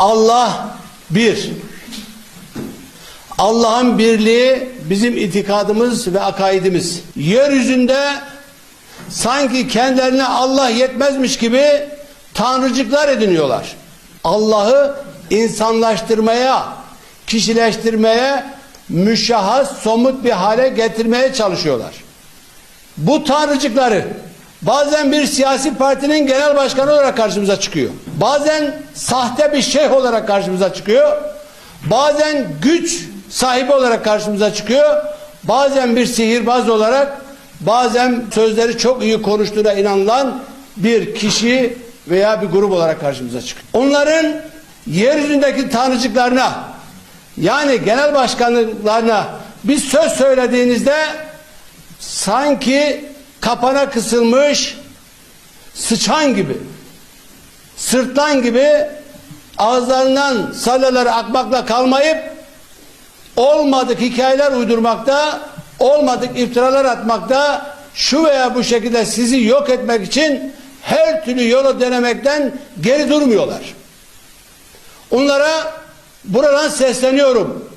Allah bir. Allah'ın birliği bizim itikadımız ve akaidimiz. Yeryüzünde sanki kendilerine Allah yetmezmiş gibi tanrıcıklar ediniyorlar. Allah'ı insanlaştırmaya, kişileştirmeye, müşahhas, somut bir hale getirmeye çalışıyorlar. Bu tanrıcıkları bazen bir siyasi partinin genel başkanı olarak karşımıza çıkıyor. Bazen sahte bir şeyh olarak karşımıza çıkıyor. Bazen güç sahibi olarak karşımıza çıkıyor. Bazen bir sihirbaz olarak, bazen sözleri çok iyi konuştuğuna inanılan bir kişi veya bir grup olarak karşımıza çıkıyor. Onların yeryüzündeki tanrıcıklarına yani genel başkanlıklarına bir söz söylediğinizde sanki kapana kısılmış sıçan gibi sırtlan gibi ağızlarından salyaları akmakla kalmayıp olmadık hikayeler uydurmakta olmadık iftiralar atmakta şu veya bu şekilde sizi yok etmek için her türlü yolu denemekten geri durmuyorlar. Onlara buradan sesleniyorum.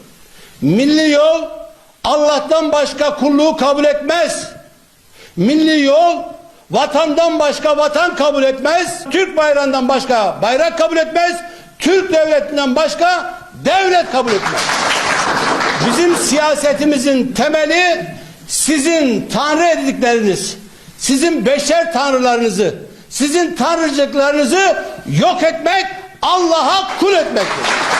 Milli yol Allah'tan başka kulluğu kabul etmez. Milli yol vatandan başka vatan kabul etmez. Türk bayrağından başka bayrak kabul etmez. Türk devletinden başka devlet kabul etmez. Bizim siyasetimizin temeli sizin tanrı edildikleriniz, sizin beşer tanrılarınızı, sizin tanrıcıklarınızı yok etmek, Allah'a kul etmektir.